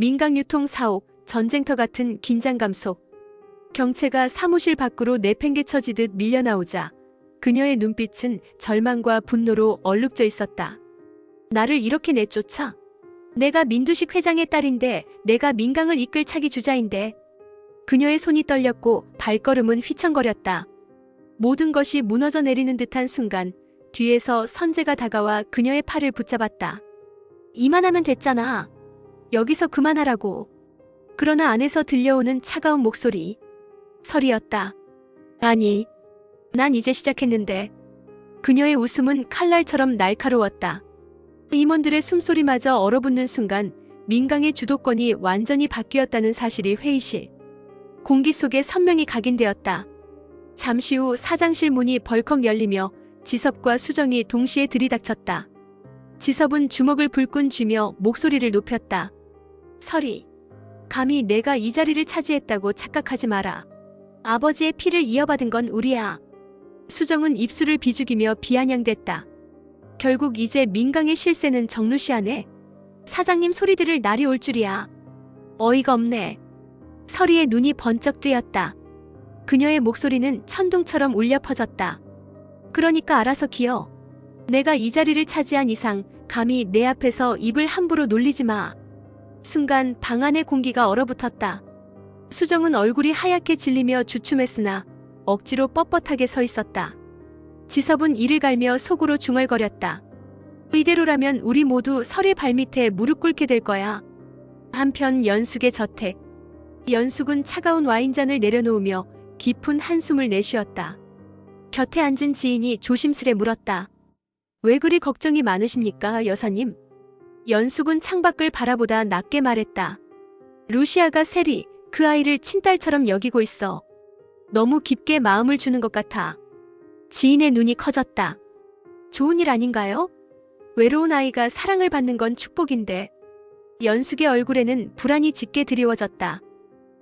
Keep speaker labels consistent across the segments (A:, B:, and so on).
A: 민강유통 사옥, 전쟁터 같은 긴장감 속 경채가 사무실 밖으로 내팽개쳐지듯 밀려나오자 그녀의 눈빛은 절망과 분노로 얼룩져 있었다. 나를 이렇게 내쫓아? 내가 민두식 회장의 딸인데 내가 민강을 이끌 차기 주자인데 그녀의 손이 떨렸고 발걸음은 휘청거렸다. 모든 것이 무너져 내리는 듯한 순간 뒤에서 선재가 다가와 그녀의 팔을 붙잡았다. 이만하면 됐잖아. 여기서 그만하라고. 그러나 안에서 들려오는 차가운 목소리. 설이었다. 아니, 난 이제 시작했는데. 그녀의 웃음은 칼날처럼 날카로웠다. 임원들의 숨소리마저 얼어붙는 순간 민강의 주도권이 완전히 바뀌었다는 사실이 회의실. 공기 속에 선명히 각인되었다. 잠시 후 사장실 문이 벌컥 열리며 지섭과 수정이 동시에 들이닥쳤다. 지섭은 주먹을 불끈 쥐며 목소리를 높였다. 설이, 감히 내가 이 자리를 차지했다고 착각하지 마라. 아버지의 피를 이어받은 건 우리야. 수정은 입술을 비죽이며 비아냥댔다. 결국 이제 민강의 실세는 정루시하네. 사장님 소리 들을 날이 올 줄이야. 어이가 없네. 설이의 눈이 번쩍 뜨였다. 그녀의 목소리는 천둥처럼 울려 퍼졌다. 그러니까 알아서 기어. 내가 이 자리를 차지한 이상 감히 내 앞에서 입을 함부로 놀리지 마. 순간 방 안의 공기가 얼어붙었다. 수정은 얼굴이 하얗게 질리며 주춤했으나 억지로 뻣뻣하게 서 있었다. 지섭은 이를 갈며 속으로 중얼거렸다. 이대로라면 우리 모두 설의 발밑에 무릎 꿇게 될 거야. 한편 연숙의 저택. 연숙은 차가운 와인잔을 내려놓으며 깊은 한숨을 내쉬었다. 곁에 앉은 지인이 조심스레 물었다. 왜 그리 걱정이 많으십니까, 여사님? 연숙은 창밖을 바라보다 낮게 말했다. 루시아가 세리, 그 아이를 친딸처럼 여기고 있어. 너무 깊게 마음을 주는 것 같아. 지인의 눈이 커졌다. 좋은 일 아닌가요? 외로운 아이가 사랑을 받는 건 축복인데. 연숙의 얼굴에는 불안이 짙게 드리워졌다.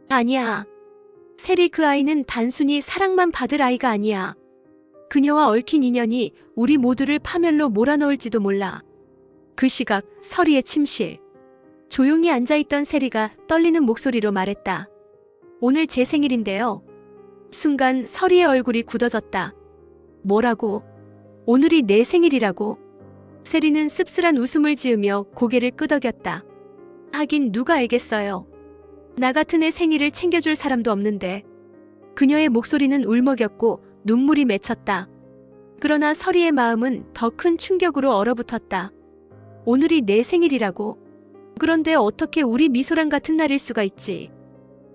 A: 아니야. 세리 그 아이는 단순히 사랑만 받을 아이가 아니야. 그녀와 얽힌 인연이 우리 모두를 파멸로 몰아넣을지도 몰라. 그 시각 서리의 침실. 조용히 앉아있던 세리가 떨리는 목소리로 말했다. 오늘 제 생일인데요. 순간 서리의 얼굴이 굳어졌다. 뭐라고? 오늘이 내 생일이라고? 세리는 씁쓸한 웃음을 지으며 고개를 끄덕였다. 하긴 누가 알겠어요. 나 같은 애 생일을 챙겨줄 사람도 없는데. 그녀의 목소리는 울먹였고 눈물이 맺혔다. 그러나 서리의 마음은 더 큰 충격으로 얼어붙었다. 오늘이 내 생일이라고. 그런데 어떻게 우리 미소랑 같은 날일 수가 있지?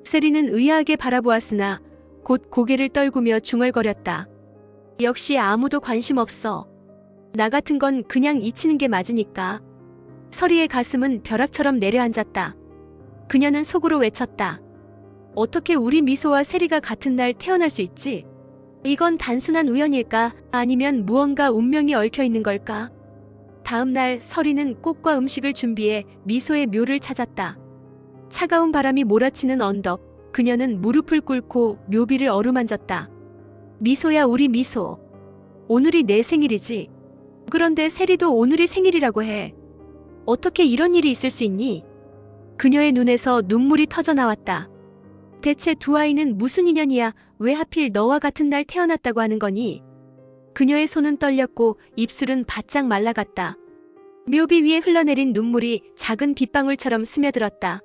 A: 세리는 의아하게 바라보았으나 곧 고개를 떨구며 중얼거렸다. 역시 아무도 관심 없어. 나 같은 건 그냥 잊히는 게 맞으니까. 서리의 가슴은 벼락처럼 내려앉았다. 그녀는 속으로 외쳤다. 어떻게 우리 미소와 세리가 같은 날 태어날 수 있지? 이건 단순한 우연일까? 아니면 무언가 운명이 얽혀 있는 걸까? 다음 날 서리는 꽃과 음식을 준비해 미소의 묘를 찾았다. 차가운 바람이 몰아치는 언덕, 그녀는 무릎을 꿇고 묘비를 어루만졌다. 미소야 우리 미소. 오늘이 내 생일이지. 그런데 세리도 오늘이 생일이라고 해. 어떻게 이런 일이 있을 수 있니? 그녀의 눈에서 눈물이 터져 나왔다. 대체 두 아이는 무슨 인연이야? 왜 하필 너와 같은 날 태어났다고 하는 거니? 그녀의 손은 떨렸고 입술은 바짝 말라갔다. 묘비 위에 흘러내린 눈물이 작은 빗방울처럼 스며들었다.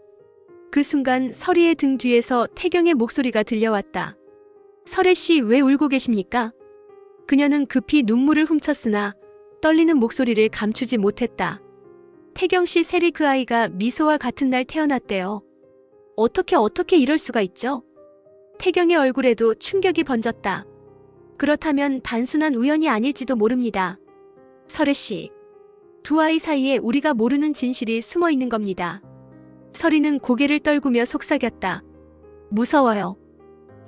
A: 그 순간 설이의 등 뒤에서 태경의 목소리가 들려왔다. 설애 씨왜 울고 계십니까? 그녀는 급히 눈물을 훔쳤으나 떨리는 목소리를 감추지 못했다. 태경 씨 세리 그 아이가 미소와 같은 날 태어났대요. 어떻게 어떻게 이럴 수가 있죠? 태경의 얼굴에도 충격이 번졌다. 그렇다면 단순한 우연이 아닐지도 모릅니다. 설애 씨. 두 아이 사이에 우리가 모르는 진실이 숨어 있는 겁니다. 설이는 고개를 떨구며 속삭였다. 무서워요.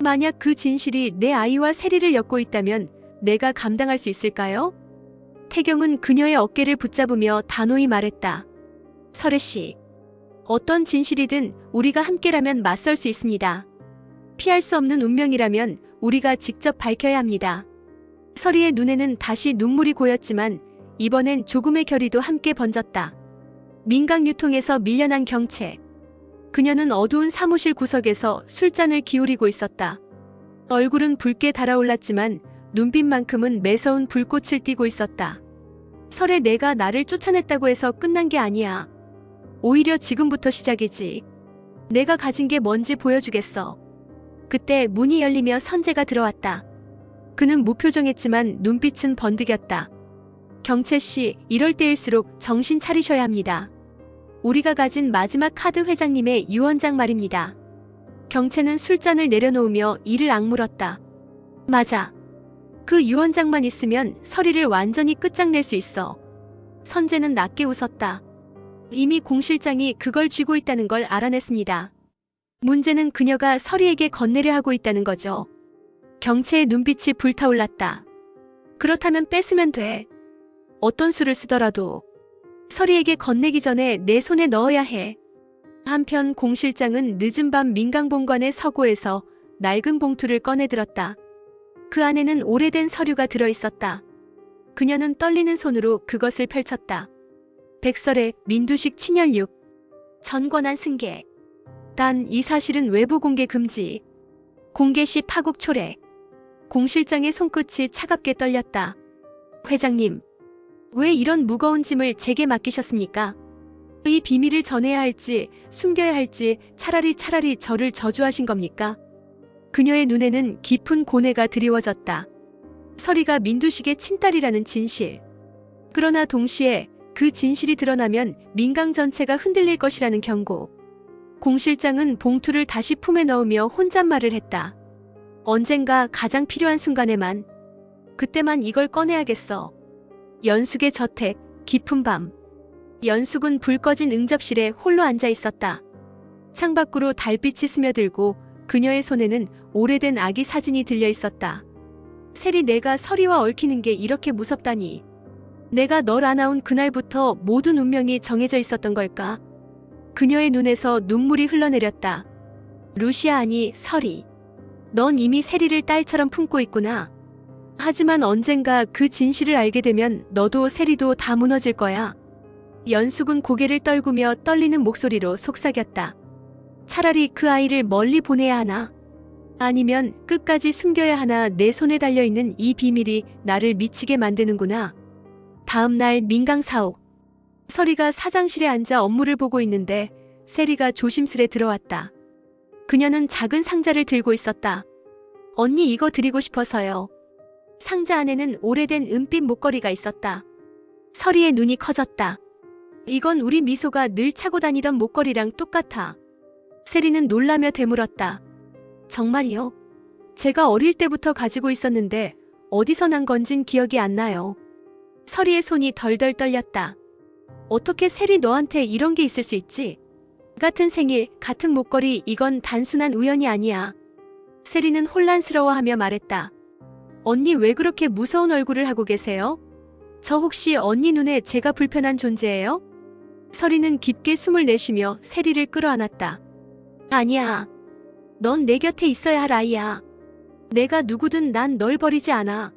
A: 만약 그 진실이 내 아이와 세리를 엮고 있다면 내가 감당할 수 있을까요? 태경은 그녀의 어깨를 붙잡으며 단호히 말했다. 설애 씨. 어떤 진실이든 우리가 함께라면 맞설 수 있습니다. 피할 수 없는 운명이라면 우리가 직접 밝혀야 합니다. 설이의 눈에는 다시 눈물이 고였지만 이번엔 조금의 결의도 함께 번졌다. 민강 유통에서 밀려난 경체. 그녀는 어두운 사무실 구석에서 술잔을 기울이고 있었다. 얼굴은 붉게 달아올랐지만 눈빛만큼은 매서운 불꽃을 띠고 있었다. 설에 내가 나를 쫓아냈다고 해서 끝난 게 아니야. 오히려 지금부터 시작이지. 내가 가진 게 뭔지 보여주겠어. 그때 문이 열리며 선재가 들어왔다. 그는 무표정했지만 눈빛은 번득였다. 경채 씨, 이럴 때일수록 정신 차리셔야 합니다. 우리가 가진 마지막 카드 회장님의 유언장 말입니다. 경채는 술잔을 내려놓으며 이를 악물었다. 맞아. 그 유언장만 있으면 서리를 완전히 끝장낼 수 있어. 선재는 낮게 웃었다. 이미 공 실장이 그걸 쥐고 있다는 걸 알아냈습니다. 문제는 그녀가 서리에게 건네려 하고 있다는 거죠. 경채의 눈빛이 불타올랐다. 그렇다면 뺏으면 돼. 어떤 수를 쓰더라도 서리에게 건네기 전에 내 손에 넣어야 해. 한편 공 실장은 늦은 밤 민강본관의 서고에서 낡은 봉투를 꺼내들었다. 그 안에는 오래된 서류가 들어 있었다. 그녀는 떨리는 손으로 그것을 펼쳤다. 백설의 민두식 친혈육. 전권한 승계. 단 이 사실은 외부 공개 금지. 공개 시 파국 초래. 공 실장의 손끝이 차갑게 떨렸다. 회장님, 왜 이런 무거운 짐을 제게 맡기셨습니까? 이 비밀을 전해야 할지 숨겨야 할지 차라리 차라리 저를 저주하신 겁니까? 그녀의 눈에는 깊은 고뇌가 드리워졌다. 서리가 민두식의 친딸이라는 진실. 그러나 동시에 그 진실이 드러나면 민강 전체가 흔들릴 것이라는 경고. 공 실장은 봉투를 다시 품에 넣으며 혼잣말을 했다. 언젠가 가장 필요한 순간에만 그때만 이걸 꺼내야겠어. 연숙의 저택, 깊은 밤. 연숙은 불 꺼진 응접실에 홀로 앉아 있었다. 창밖으로 달빛이 스며들고 그녀의 손에는 오래된 아기 사진이 들려 있었다. 셀이 내가 서리와 얽히는 게 이렇게 무섭다니. 내가 널 안아온 그날부터 모든 운명이 정해져 있었던 걸까? 그녀의 눈에서 눈물이 흘러내렸다. 루시아 아니 서리. 넌 이미 세리를 딸처럼 품고 있구나. 하지만 언젠가 그 진실을 알게 되면 너도 세리도 다 무너질 거야. 연숙은 고개를 떨구며 떨리는 목소리로 속삭였다. 차라리 그 아이를 멀리 보내야 하나? 아니면 끝까지 숨겨야 하나 내 손에 달려있는 이 비밀이 나를 미치게 만드는구나. 다음 날 민강 사옥. 서리가 사장실에 앉아 업무를 보고 있는데 세리가 조심스레 들어왔다. 그녀는 작은 상자를 들고 있었다. 언니 이거 드리고 싶어서요. 상자 안에는 오래된 은빛 목걸이가 있었다. 서리의 눈이 커졌다. 이건 우리 미소가 늘 차고 다니던 목걸이랑 똑같아. 세리는 놀라며 되물었다. 정말이요? 제가 어릴 때부터 가지고 있었는데 어디서 난 건진 기억이 안 나요. 서리의 손이 덜덜 떨렸다. 어떻게 세리 너한테 이런 게 있을 수 있지? 같은 생일, 같은 목걸이, 이건 단순한 우연이 아니야. 세리는 혼란스러워하며 말했다. 언니 왜 그렇게 무서운 얼굴을 하고 계세요? 저 혹시 언니 눈에 제가 불편한 존재예요? 서리는 깊게 숨을 내쉬며 세리를 끌어안았다. 아니야. 넌 내 곁에 있어야 할 아이야. 내가 누구든 난 널 버리지 않아.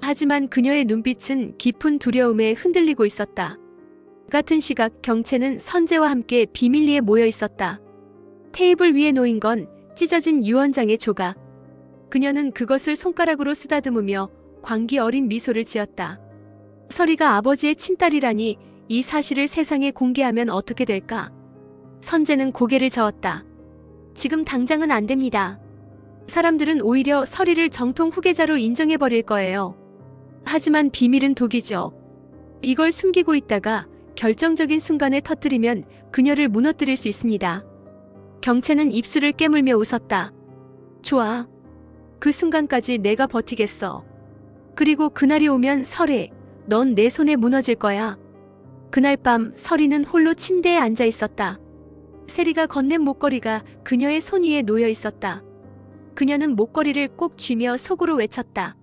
A: 하지만 그녀의 눈빛은 깊은 두려움에 흔들리고 있었다. 같은 시각 경채는 선재와 함께 비밀리에 모여 있었다. 테이블 위에 놓인 건 찢어진 유언장의 조각. 그녀는 그것을 손가락으로 쓰다듬으며 광기 어린 미소를 지었다. 서리가 아버지의 친딸이라니 이 사실을 세상에 공개하면 어떻게 될까? 선재는 고개를 저었다. 지금 당장은 안 됩니다. 사람들은 오히려 서리를 정통 후계자로 인정해버릴 거예요. 하지만 비밀은 독이죠. 이걸 숨기고 있다가 결정적인 순간에 터뜨리면 그녀를 무너뜨릴 수 있습니다. 경채는 입술을 깨물며 웃었다. 좋아. 그 순간까지 내가 버티겠어. 그리고 그날이 오면 설에 넌 내 손에 무너질 거야. 그날 밤 설이는 홀로 침대에 앉아 있었다. 세리가 건넨 목걸이가 그녀의 손 위에 놓여 있었다. 그녀는 목걸이를 꼭 쥐며 속으로 외쳤다.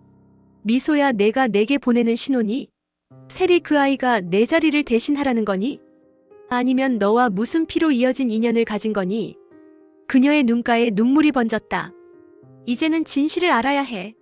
A: 미소야 내가 내게 보내는 신호니? 세리 그 아이가 내 자리를 대신하라는 거니? 아니면 너와 무슨 피로 이어진 인연을 가진 거니? 그녀의 눈가에 눈물이 번졌다. 이제는 진실을 알아야 해.